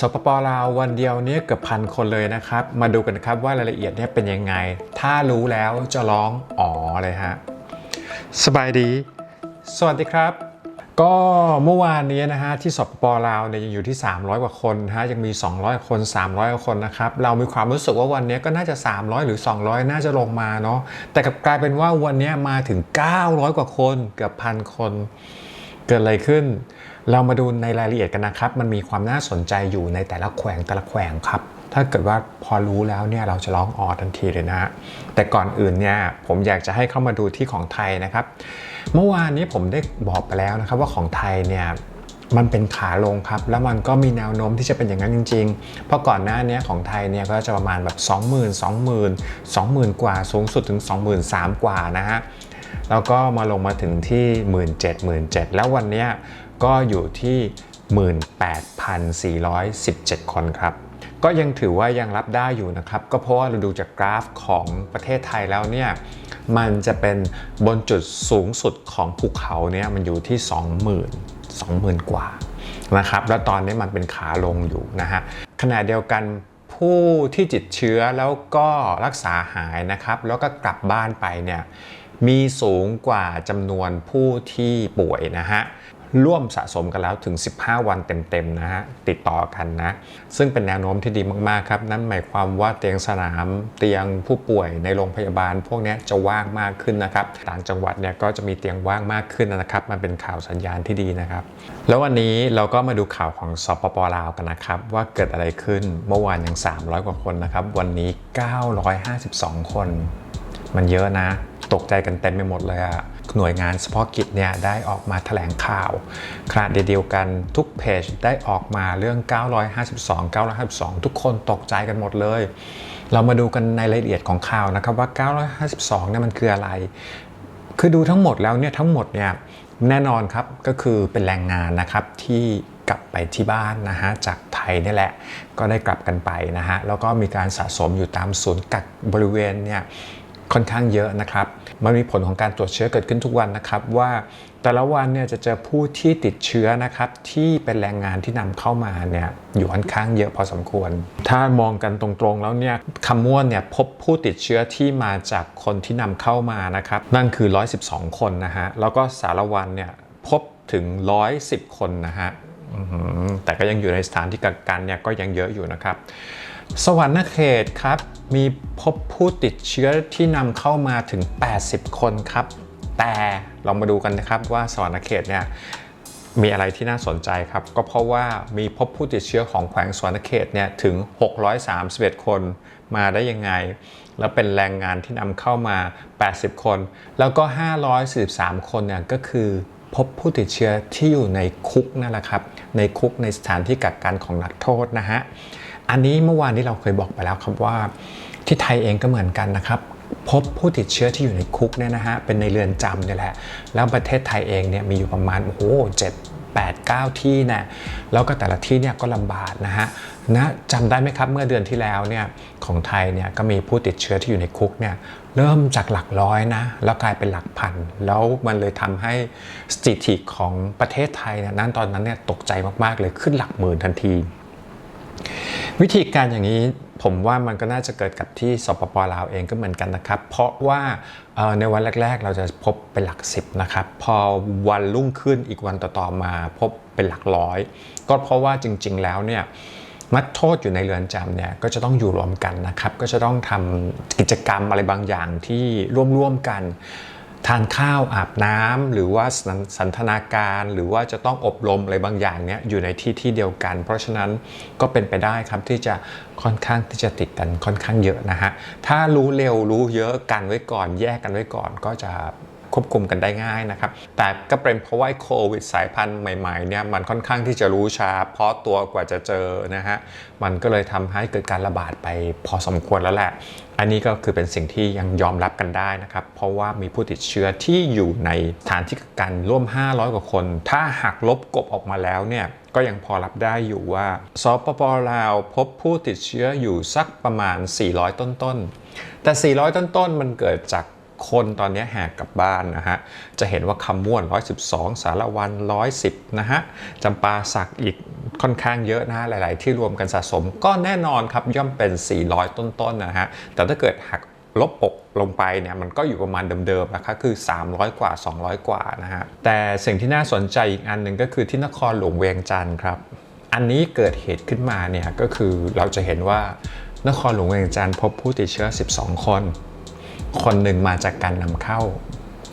สปปลาววันเดียวเนี่ยเกือบพันคนเลยนะครับ มาดูกันครับว่ารายละเอียดเนี่ยเป็นยังไง ถ้ารู้แล้วจะร้องอ๋อเลยฮะสบายดี สวัสดีครับ ก็เมื่อวานนี้นะฮะที่สปปลาวเนี่ยยังอยู่ที่ 300 กว่าคนฮะยังมี 200 คน 300 คนนะครับเรามีความรู้สึกว่าวันนี้ก็น่าจะ 300 หรือ 200 น่าจะลงมาเนาะแต่กลับกลายเป็นว่าวันนี้มาถึง 900 กว่าคนเกือบพันคน เกิดอะไรขึ้น เรามาดูในรายละเอียดกันนะครับ มันมีความน่าสนใจอยู่ในแต่ละแขวงแต่ละแขวงครับ ถ้าเกิดว่าพอรู้แล้วเนี่ยเราจะร้องออทันทีเลยนะแต่ก่อนอื่นเนี่ยผมอยากจะให้เข้ามาดูที่ของไทยนะครับ เมื่อวานนี้ผมได้บอกไปแล้วนะครับว่าของไทยเนี่ยมันเป็นขาลงครับ แล้วมันก็มีแนวโน้มที่จะเป็นอย่างนั้นจริง ๆ เพราะก่อนหน้านี้ของไทยเนี่ยก็จะประมาณแบบ 20,000 20,000 20,000 กว่า สูงสุดถึง 23,000 กว่านะฮะ แล้วก็มาลงมาถึงที่ 17 17แล้ววันนี้ก็อยู่ที่ 18,417 คนครับ ก็ยังถือว่ายังรับได้อยู่นะครับ ก็เพราะว่าเราดูจากกราฟของประเทศไทยแล้วเนี่ยมันจะเป็นบนจุดสูงสุดของภูเขาเนี่ยมันอยู่ที่ 20,000 20,000 กว่านะครับ แล้วตอนนี้มันเป็นขาลงอยู่นะฮะขณะเดียวกันผู้ที่ติดเชื้อแล้วก็รักษาหายนะครับ แล้วก็กลับบ้านไปเนี่ย มีสูงกว่าจำนวนผู้ที่ป่วยนะฮะร่วมสะสมกันแล้วถึง 15 วันเต็มๆนะฮะติดต่อกันนะ ซึ่งเป็นแนวโน้มที่ดีมากๆครับ นั่นหมายความว่าเตียงสนามเตียงผู้ป่วยในโรงพยาบาล พวกนี้จะว่างมากขึ้นนะครับต่างจังหวัดเนี่ยก็จะมีเตียงว่างมากขึ้นนะครับ มันเป็นข่าวสัญญาณที่ดีนะครับ แล้ววันนี้เราก็มาดูข่าวของสปปลาวกันนะครับ ว่าเกิดอะไรขึ้นเมื่อวานยัง 300 กว่าคนนะครับ วันนี้ 952 คน มันเยอะนะ ตกใจกันเต็มไปหมดเลยอะหน่วยงานเฉพาะกิจเนี่ยได้ออกมาแถลงข่าวขณะเดียวกันทุกเพจได้ออกมาเรื่อง 952 952 ทุกคนตกใจกันหมดเลย เรามาดูกันในรายละเอียดของข่าวนะครับว่า 952เนี่ยมันคืออะไร คือดูทั้งหมดแล้วเนี่ยทั้งหมดเนี่ยแน่นอนครับก็คือเป็นแรงงานนะครับที่กลับไปที่บ้านนะฮะจากไทยนี่แหละก็ได้กลับกันไปนะฮะแล้วก็มีการสะสมอยู่ตามศูนย์กักบริเวณเนี่ย ค่อนข้างเยอะนะครับ มันมีผลของการตรวจเชื้อเกิดขึ้นทุกวันนะครับ ว่าแต่ละวันเนี่ยจะเจอผู้ที่ติดเชื้อนะครับที่เป็นแรงงานที่นำเข้ามาเนี่ยอยู่ค่อนข้างเยอะพอสมควร ถ้ามองกันตรงๆแล้วเนี่ยคำม่วนเนี่ยพบผู้ติดเชื้อที่มาจากคนที่นำเข้ามานะครับ นั่นคือ 112 คนนะฮะแล้วก็สารวันเนี่ยพบถึง 110 คนนะฮะแต่ก็ยังอยู่ในสถานที่กักกันเนี่ยก็ยังเยอะอยู่นะครับ สวรรณเขตครับ มีพบผู้ติดเชื้อที่นำเข้ามาถึง 80 คนครับ แต่เรามาดูกันนะครับว่าสวรรณเขตเนี่ยมีอะไรที่น่าสนใจครับ ก็เพราะว่ามีพบผู้ติดเชื้อของแขวงสวรรณเขตเนี่ยถึง 631 คนมาได้ยังไง แล้วเป็นแรงงานที่นำเข้ามา 80 คน แล้วก็ 543 คนเนี่ยก็คือพบผู้ติดเชื้อที่อยู่ในคุกนั่นแหละครับ ในคุกในสถานที่กักกันของนักโทษนะฮะ อันนี้เมื่อวานนี้เราเคยบอกไปแล้วครับว่า ที่ไทยเองก็เหมือนกันนะครับ พบผู้ติดเชื้อที่อยู่ในคุกเนี่ยนะฮะเป็นในเรือนจำเนี่ยแหละ แล้วประเทศไทยเองเนี่ยมีอยู่ประมาณโอ้โหเจ็ดแปดเก้าที่นะแล้วก็แต่ละที่เนี่ยก็ลำบากนะฮะนะจำได้ไหมครับเมื่อเดือนที่แล้วเนี่ยของไทยเนี่ยก็มีผู้ติดเชื้อที่อยู่ในคุกเนี่ยเริ่มจากหลักร้อยนะแล้วกลายเป็นหลักพัน แล้วมันเลยทำให้สถิติของประเทศไทยเนี่ยนั้นตอนนั้นเนี่ยตกใจมาก ๆ เลยขึ้นหลักหมื่นทันที วิธีการอย่างนี้ผมว่ามันก็น่าจะเกิดกับที่สปปลาวเองก็เหมือนกันนะครับ เพราะว่าในวันแรก ๆ เราจะพบเป็นหลักสิบนะครับ พอวันรุ่งขึ้นอีกวันต่อๆมาพบเป็นหลักร้อย ก็เพราะว่าจริง ๆ แล้วเนี่ยนักโทษอยู่ในเรือนจำเนี่ยก็จะต้องอยู่รวมกันนะครับ ก็จะต้องทำกิจกรรมอะไรบางอย่างที่ร่วมๆกัน ทานข้าวอาบน้ำหรือว่าสันสันทนาการหรือว่าจะต้องอบรมอะไรบางอย่างเนี้ยอยู่ในที่ที่เดียวกัน เพราะฉะนั้นก็เป็นไปได้ครับที่จะค่อนข้างที่จะติดกันค่อนข้างเยอะนะฮะถ้ารู้เร็วรู้เยอะกันไว้ก่อนแยกกันไว้ก่อนก็จะ ควบคุมกันได้ง่ายนะครับ แต่ก็เป็นเพราะว่าโควิดสายพันธุ์ใหม่ๆเนี่ยมันค่อนข้างที่จะรู้ช้า เพราะตัวกว่าจะเจอนะฮะมันก็เลยทำให้เกิดการระบาดไปพอสมควรแล้วแหละ อันนี้ก็คือเป็นสิ่งที่ยังยอมรับกันได้นะครับ เพราะว่ามีผู้ติดเชื้อที่อยู่ในฐานที่กักกันร่วม 500 กว่าคน ถ้าหักลบกบออกมาแล้วเนี่ยก็ยังพอรับได้อยู่ว่าสปปลาว พบผู้ติดเชื้ออยู่สักประมาณ 400 ต้นๆแต่ 400 ต้นๆมันเกิดจาก คนตอนนี้แหกกลับบ้านนะฮะ จะเห็นว่าคำม่วน 112 สารวัน 110 นะฮะจำปาสักอีกค่อนข้างเยอะนะฮะหลาย ๆ ที่รวมกันสะสมก็แน่นอนครับย่อมเป็น 400 ต้น ๆ นะฮะ แต่ถ้าเกิดหักลบอกลงไปเนี่ยมันก็อยู่ประมาณเดิมๆนะคะคือ 300 กว่า 200 กว่านะฮะ แต่สิ่งที่น่าสนใจอีกอันหนึ่งก็คือที่นครหลวงเวียงจันทร์ครับ อันนี้เกิดเหตุขึ้นมาเนี่ยก็คือเราจะเห็นว่านครหลวงเวียงจันทร์พบผู้ติดเชื้อ 12 คน คนหนึ่งมาจากการนำเข้า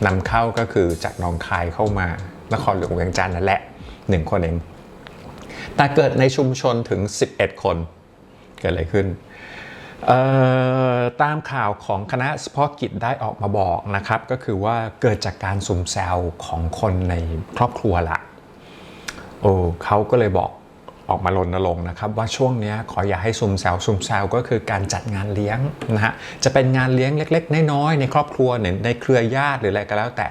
นำเข้าก็คือจากหนองคายเข้ามานครหลวงเวียงจันทร์นั่นแหละหนึ่งคนเอง แต่เกิดในชุมชนถึง 11 คน เกิดอะไรขึ้น ตามข่าวของคณะเฉพาะกิจได้ออกมาบอกนะครับ ก็คือว่าเกิดจากการซุมแซวของคนในครอบครัวละโอ้เขาก็เลยบอก ออกมารณรงค์นะครับว่าช่วงนี้ขออย่าให้ซุมแซวซุมแซวก็คือการจัดงานเลี้ยงนะฮะจะเป็นงานเลี้ยงเล็ก ๆ น้อยๆในครอบครัวในในเครือญาติหรืออะไรก็แล้วแต่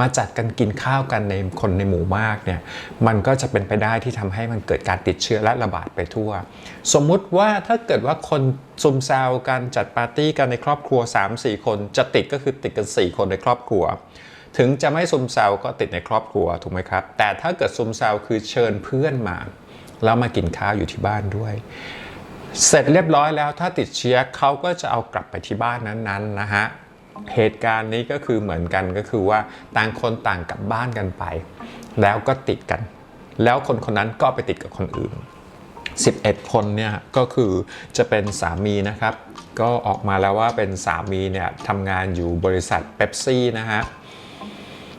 มาจัดกันกินข้าวกันในคนในหมู่มากเนี่ยมันก็จะเป็นไปได้ที่ทำให้มันเกิดการติดเชื้อและระบาดไปทั่ว สมมุติว่าถ้าเกิดว่าคนซุมแซวกันจัดปาร์ตี้กันในครอบครัว 3-4 คนจะติดก็คือติดกัน 4 คนในครอบครัวถึงจะไม่ซุมแซวก็ติดในครอบครัวถูกไหมครับ แต่ถ้าเกิดซุมแซวคือเชิญเพื่อนมา แล้วมากินข้าวอยู่ที่บ้านด้วย เสร็จเรียบร้อยแล้วถ้าติดเชื้อเขาก็จะเอากลับไปที่บ้านนั้นๆนะฮะเหตุการณ์นี้ก็คือเหมือนกันก็คือว่าต่างคนต่างกลับบ้านกันไป แล้วก็ติดกัน แล้วคนคนนั้นก็ไปติดกับคนอื่น 11 คนเนี่ยก็คือจะเป็นสามีนะครับ ก็ออกมาแล้วว่าเป็นสามีเนี่ยทำงานอยู่บริษัทเ e ปซี่นะฮะ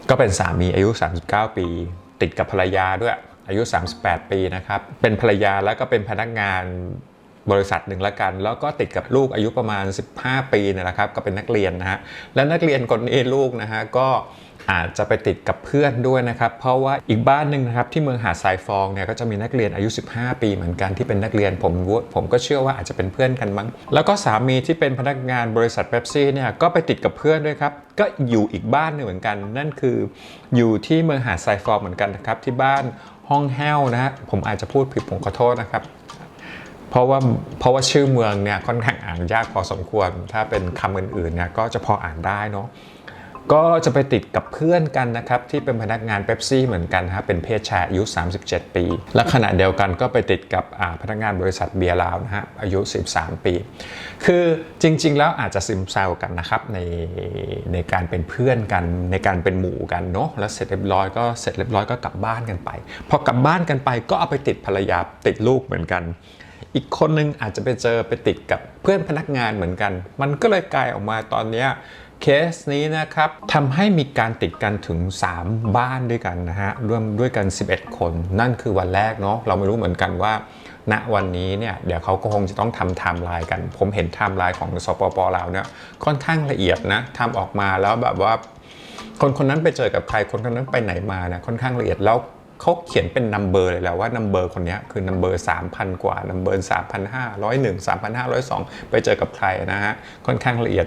ก็เป็นสามีอายุ 39 ปี ติดกับภรรยาด้วย อายุ 38 ปีนะครับ เป็นภรรยาแล้วก็เป็นพนักงานบริษัทหนึ่งละกัน แล้วก็ติดกับลูกอายุประมาณ 15 ปีเนี่ยนะครับ ก็เป็นนักเรียนนะฮะ และนักเรียนคนนี้ลูกนะฮะก็อาจจะไปติดกับเพื่อนด้วยนะครับ เพราะว่าอีกบ้านหนึ่งนะครับที่เมืองหาดทรายฟองเนี่ยก็จะมีนักเรียนอายุ 15 ปีเหมือนกันที่เป็นนักเรียนผมผมก็เชื่อว่าอาจจะเป็นเพื่อนกันมั้ง แล้วก็สามีที่เป็นพนักงานบริษัทเ e ปซี่เนี่ยก็ไปติดกับเพื่อนด้วยครับ ก็อยู่อีกบ้านหนึ่งเหมือนกัน นั่นคืออยู่ที่เมืองหาดทรายฟองเหมือนกันนะครับที่บ้าน ห้องแห้วนะฮะผมอาจจะพูดผิดผมขอโทษนะครับ เพราะว่าเพราะว่าชื่อเมืองเนี่ยค่อนข้างอ่านยากพอสมควร ถ้าเป็นคำอื่นๆเนี่ยก็จะพออ่านได้เนาะ ก็จะไปติดกับเพื่อนกันนะครับ ที่เป็นพนักงานเ e ปซี่เหมือนกันฮะเป็นเพศชายอายุ 37 ปี และขณะเดียวกันก็ไปติดกับพนักงานบริษัทเบียร์ลาวนะฮะอายุ 13 ปี คือจริง ๆ แล้วอาจจะซึมเศร้ากันนะครับในในการเป็นเพื่อนกันในการเป็นหมู่กันเนาะแล้วเสร็จเรียบร้อยก็เสร็จเรียบร้อยก็กลับบ้านกันไปพอกลับบ้านกันไปก็เอาไปติดภรรยาติดลูกเหมือนกันอีกคนนึงอาจจะไปเจอไปติดกับเพื่อนพนักงานเหมือนกัน มันก็เลยกลายออกมาตอนนี้ เคสนี้นะครับทำให้มีการติดกันถึง 3 บ้านด้วยกันนะฮะร่วมด้วยกัน 11 คน นั่นคือวันแรกเนาะเราไม่รู้เหมือนกันว่า ณวันนี้เนี่ยเดี๋ยวเขาก็คงจะต้องทำไทม์ไลน์กัน ผมเห็นไทม์ไลน์ของสปปลาวเนี่ยค่อนข้างละเอียดนะทำออกมาแล้วแบบว่าคนคนนั้นไปเจอกับใครคนคนนั้นไปไหนมานะค่อนข้างละเอียดแล้ว เขาเขียนเป็นนัมเบอร์เลยแล้วว่านัมเบอร์คนนี้คือนัมเบอร์3,000กว่านัมเบอร์3,500 1 3,502ไปเจอกับใครนะฮะ ค่อนข้างละเอียด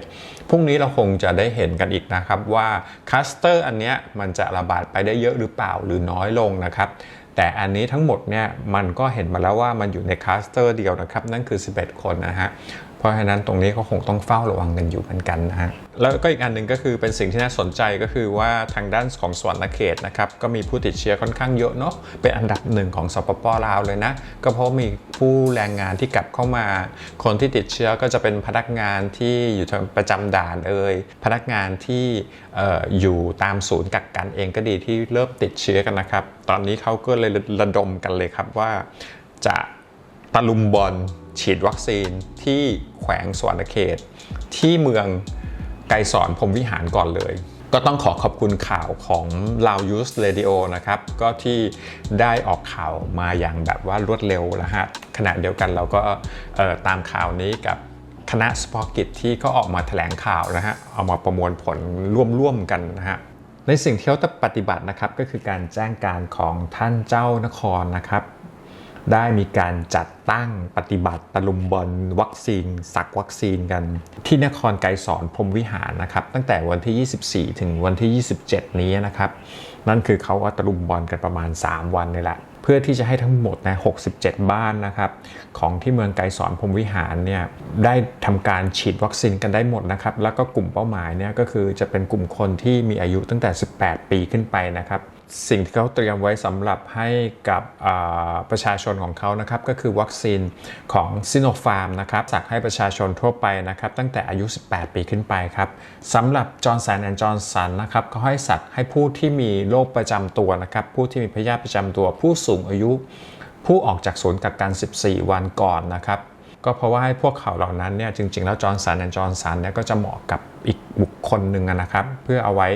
พรุ่งนี้เราคงจะได้เห็นกันอีกนะครับว่าคัสเตอร์อันเนี้ยมันจะระบาดไปได้เยอะหรือเปล่าหรือน้อยลงนะครับแต่อันนี้ทั้งหมดเนี่ยมันก็เห็นมาแล้วว่ามันอยู่ในคลัสเตอร์เดียวนะครับ นั่นคือ 11 คนนะฮะ เพราะฉะนั้นตรงนี้ก็คงต้องเฝ้าระวังกันอยู่เหมือนกันนะฮะ แล้วก็อีกอันหนึ่งก็คือเป็นสิ่งที่น่าสนใจก็คือว่าทางด้านของสวรรณเขตนะครับก็มีผู้ติดเชื้อค่อนข้างเยอะเนาะเป็นอันดับหนึ่งของสปปลาวเลยนะ ก็เพราะมีผู้แรงงานที่กลับเข้ามา คนที่ติดเชื้อก็จะเป็นพนักงานที่อยู่ประจำด่านเอ่ยพนักงานที่อยู่ตามศูนย์กักกันเองก็ดีที่เริ่มติดเชื้อกันนะครับ ตอนนี้เขาก็เลยระดมกันเลยครับว่าจะตะลุมบอล ฉีดวัคซีนที่แขวงสวรรณเขต ที่เมืองไกรสอนพรมวิหารก่อนเลย ก็ต้องขอขอบคุณข่าวของ l o u Use Radio นะครับ ก็ที่ได้ออกข่าวมาอย่างแบบว่ารวดเร็วนะฮะขณะเดียวกันเราก็ตามข่าวนี้กับคณะสปอกิจที่ก็ออกมาแถลงข่าวนะฮะ เอามาประมวลผลร่วมๆกันนะฮะ ในสิ่งที่เขาจะปฏิบัตินะครับก็คือการแจ้งการของท่านเจ้านครนะครับ ได้มีการจัดตั้งปฏิบัติตะลุมบอลวัคซีนสักวัคซีนกัน ที่นครไกรสอนพรมวิหารนะครับ ตั้งแต่วันที่ 24 ถึงวันที่ 27 นี้นะครับ นั่นคือเขาก็ตะลุมบอลกันประมาณ 3 วันนี่แหละเพื่อที่จะให้ทั้งหมดนะ 67 บ้านนะครับ ของที่เมืองไกรสอนพรมวิหารเนี่ยได้ทำการฉีดวัคซีนกันได้หมดนะครับ แล้วก็กลุ่มเป้าหมายเนี่ยก็คือจะเป็นกลุ่มคนที่มีอายุตั้งแต่ 18 ปีขึ้นไปนะครับ สิ่งที่เขาเตรียมไว้สำหรับให้กับประชาชนของเขานะครับก็คือวัคซีนของซิโนฟาร์มนะครับสักให้ประชาชนทั่วไปนะครับตั้งแต่อายุ 18 ปีขึ้นไปครับสำหรับจอร์นสันแอนด์จอร์นสันนะครับเขาให้สักให้ผู้ที่มีโรคประจำตัวนะครับผู้ที่มีพยาธิประจำตัวผู้สูงอายุผู้ออกจากศูนย์กักกัน 14 วันก่อนนะครับ ก็เพราะว่าให้พวกเขาเหล่านั้นเนี่ยจริง ๆ แล้วจอร์นสันและจอร์นสันเนี่ยก็จะเหมาะกับอีกบุคคลหนึ่งนะครับ เพื่อเอาไว้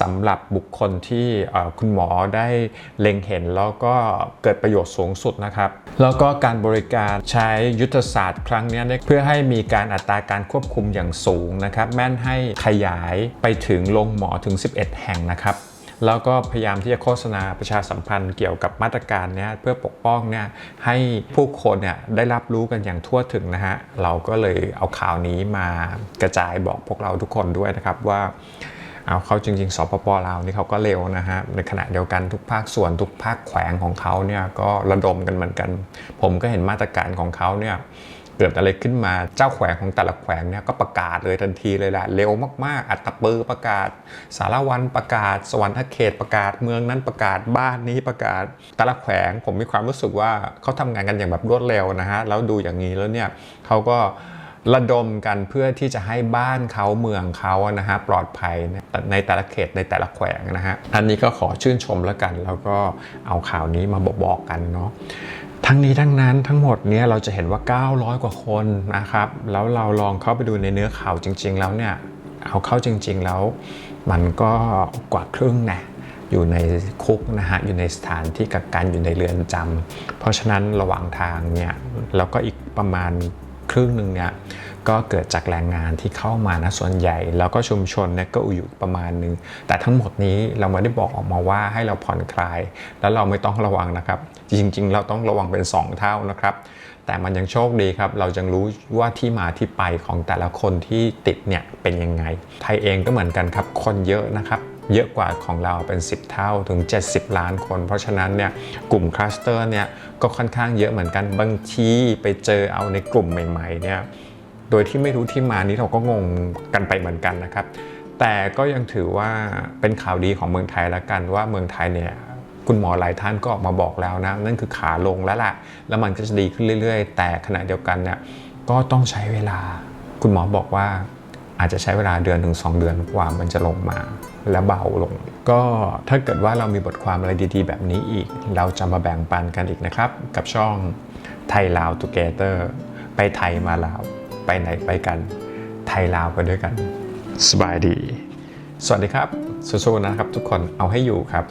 สำหรับบุคคลที่คุณหมอได้เล็งเห็นแล้วก็เกิดประโยชน์สูงสุดนะครับ แล้วก็การบริการใช้ยุทธศาสตร์ครั้งนี้เนี่ยเพื่อให้มีการอัตราการควบคุมอย่างสูงนะครับ แม่นให้ขยายไปถึงโรงหมอถึง 11 แห่งนะครับ แล้วก็พยายามที่จะโฆษณาประชาสัมพันธ์เกี่ยวกับมาตรการเนี้ยเพื่อปกป้องเนี่ยให้ผู้คนเนี่ยได้รับรู้กันอย่างทั่วถึงนะฮะเราก็เลยเอาข่าวนี้มากระจายบอกพวกเราทุกคนด้วยนะครับว่าเอาเขาจริงๆ สปปลาวนี่เขาก็เร็วนะฮะ ในขณะเดียวกันทุกภาคส่วนทุกภาคแขวงของเขาเนี่ยก็ระดมกันเหมือนกัน ผมก็เห็นมาตรการของเขาเนี่ย เกิดอะไรขึ้นมาเจ้าแขวงของแต่ละแขวงเนี่ยก็ประกาศเลยทันทีเลยแหละเร็วมากๆ อัตตปือประกาศ สารวันประกาศ สวรรค์เขตประกาศเมืองนั้นประกาศบ้านนี้ประกาศ แต่ละแขวงผมมีความรู้สึกว่าเขาทำงานกันอย่างแบบรวดเร็วนะฮะแล้วดูอย่างนี้แล้วเนี่ยเขาก็ระดมกันเพื่อที่จะให้บ้านเขาเมืองเขานะฮะปลอดภัยในแต่ละเขตในแต่ละแขวงนะฮะอันนี้ก็ขอชื่นชมแล้วกัน แล้วก็เอาข่าวนี้มาบอกบอกกันเนาะ ทั้งนี้ทั้งนั้นทั้งหมดเนี้ยเราจะเห็นว่า 900 กว่าคนนะครับ แล้วเราลองเข้าไปดูในเนื้อข่าวจริง ๆ แล้วเนี่ยเอาเข้าจริง ๆ แล้ว มันก็กว่าครึ่งนะอยู่ในคุกนะฮะอยู่ในสถานที่กักกันอยู่ในเรือนจำเพราะฉะนั้นระหว่างทางเนี่ยแล้วก็อีกประมาณครึ่งหนึ่งเนี่ย ก็เกิดจากแรงงานที่เข้ามานะส่วนใหญ่ แล้วก็ชุมชนเนี่ยก็อยู่ประมาณนึง แต่ทั้งหมดนี้เราไม่ได้บอกออกมาว่าให้เราผ่อนคลาย แล้วเราไม่ต้องระวังนะครับ จริง ๆ เราต้องระวังเป็น 2 เท่านะครับ แต่มันยังโชคดีครับ เรายังรู้ว่าที่มาที่ไปของแต่ละคนที่ติดเนี่ยเป็นยังไง ไทยเองก็เหมือนกันครับ คนเยอะนะครับเยอะกว่าของเราเป็น 10 เท่าถึง 70 ล้านคน เพราะฉะนั้นเนี่ยกลุ่มคลัสเตอร์เนี่ยก็ค่อนข้างเยอะเหมือนกันบางทีไปเจอเอาในกลุ่มใหม่ๆเนี่ย โดยที่ไม่รู้ที่มานี้เราก็งงกันไปเหมือนกันนะครับ แต่ก็ยังถือว่าเป็นข่าวดีของเมืองไทยแล้วกันว่าเมืองไทยเนี่ยคุณหมอหลายท่านก็ออกมาบอกแล้วนะ นั่นคือขาลงแล้วล่ะ แล้วมันก็จะดีขึ้นเรื่อย ๆ แต่ขณะเดียวกันเนี่ยก็ต้องใช้เวลา คุณหมอบอกว่าอาจจะใช้เวลาเดือนถึง 2 เดือนกว่ามันจะลงมาและเบาลง ก็ถ้าเกิดว่าเรามีบทความอะไรดีๆ แบบนี้อีก เราจะมาแบ่งปันกันอีกนะครับ กับช่องไทยลาวทูเกเตอร์ไปไทยมาลาว ไปไหนไปกัน ไทยลาวไปด้วยกัน สบายดี สวัสดีครับสู้ๆนะครับทุกคนเอาให้อยู่ครับ